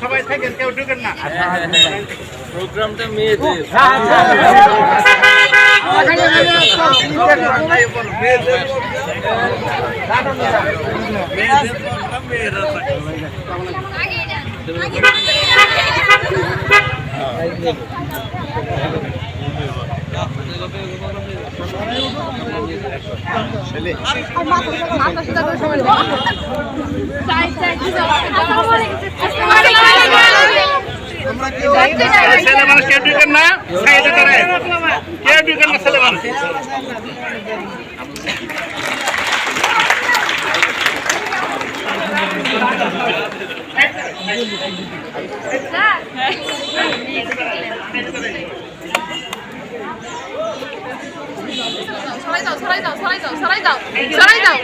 সবাই থাকেন কেউ ঢুকেন না প্রোগ্রামটা মেয়েদের মেয়েদের। ছেলে? মানুষ কেউ ঢুকেন না সাইডে দাঁড়ায় কেউ ঢুকেন না ছেলে মানুষ। সরাই দাও সরাই দাও সরাই দাও সরাই দাও সরাই দাও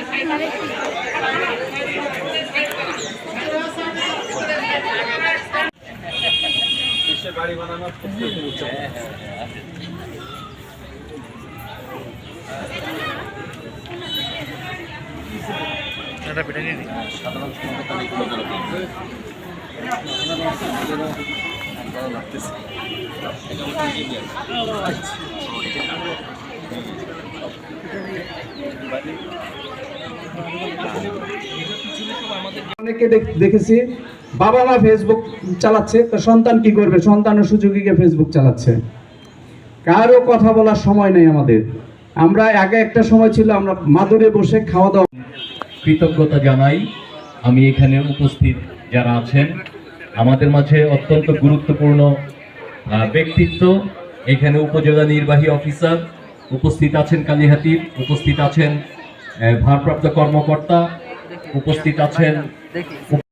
অনেকে দেখেছি ফেসবুক চালাচ্ছে, তো সন্তান কি করবে? সন্তানের সুযোগে গিয়ে ফেসবুক চালাচ্ছে। কারও কথা বলার সময় নেই আমাদের। আমরা আগে একটা সময় ছিল, আমরা মাদুরে বসে খাওয়া দাওয়া কৃতজ্ঞতা জানাই। আমি এখানে উপস্থিত যারা আছেন, আমাদের মাঝে অত্যন্ত গুরুত্বপূর্ণ ব্যক্তিত্ব। এখানে উপজেলা নির্বাহী অফিসার উপস্থিত আছেন কালীহাতির উপস্থিত আছেন ভারপ্রাপ্ত কর্মকর্তা উপস্থিত আছেন